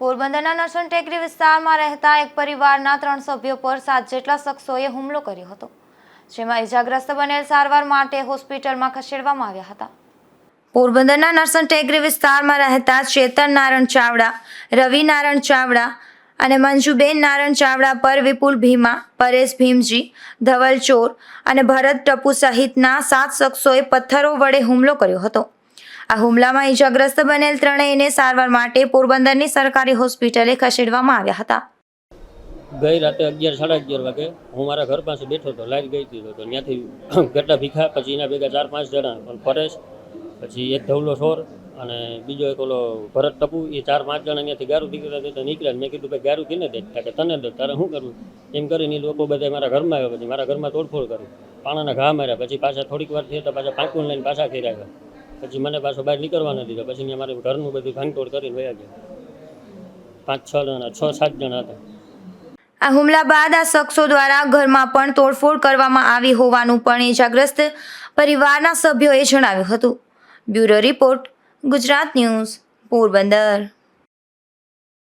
પોરબંદરના નરસન ટેકરી વિસ્તારમાં રહેતા એક પરિવારના ત્રણ સભ્યો પર સાત જેટલા શખ્સોએ હુમલો કર્યો હતો, જેમાં ઇજાગ્રસ્ત બનેલ સારવાર માટે હોસ્પિટલમાં ખસેડવામાં આવ્યા હતા. પોરબંદરના નરસન ટેકરી વિસ્તારમાં રહેતા ચેતન નારાયણ ચાવડા, રવિ નારાયણ ચાવડા અને મંજુબેન નારણ ચાવડા પર વિપુલ ભીમા, પરેશ ભીમજી, ધવલ ચોર અને ભરત ટપુ સહિતના સાત શખ્સોએ પથ્થરો વડે હુમલો કર્યો હતો. આ હુમલામાં ઈજાગ્રસ્ત બનેલ ત્રણેયને સારવાર માટે પોરબંદરની સરકારી હોસ્પિટલે ખસેડવામાં આવ્યા હતા. ગઈ રાતે અગિયાર, સાડા અગિયાર વાગે હું મારા ઘર પાસે બેઠો હતો લાઈટ ગઈ હતી તો ત્યાંથી ગટ્ટા ભીખા, પછી એના ભેગા ચાર પાંચ જણા, પણ પરેશ, પછી એક ધવલો સોર અને બીજો એક ઓલો ભરત ટપુ, એ ચાર પાંચ જણા અહીંયાથી ગારું દીકરા દેતા નીકળ્યા મેં કીધું, ભાઈ, ગારું કેને દે? કે તને દે? તારે શું કરવું? એમ કરીને એ લોકો બધા મારા ઘરમાં આવ્યા, પછી મારા ઘરમાં તોડફોડ કરી, પાણાના ઘા માર્યા, પછી પાછા થોડીક વાર થયા તો પાછા પાંકું લઈને પાછા આવ્યા પછી મને પાછો બહાર નીકળવા નથી દીધો. પછી મેં મારે ઘરનું બધું ભાંગતોડ કરીને વયા ગયા. પાંચ છ જણા, છ, સાત જણા હતા. આ હુમલા બાદ આ શખ્સો દ્વારા ઘરમાં પણ તોડફોડ કરવામાં આવી હોવાનું પણ ઇજાગ્રસ્ત પરિવારના સભ્યોએ જણાવ્યું હતું. Bureau report, Gujarat news, Porbandar.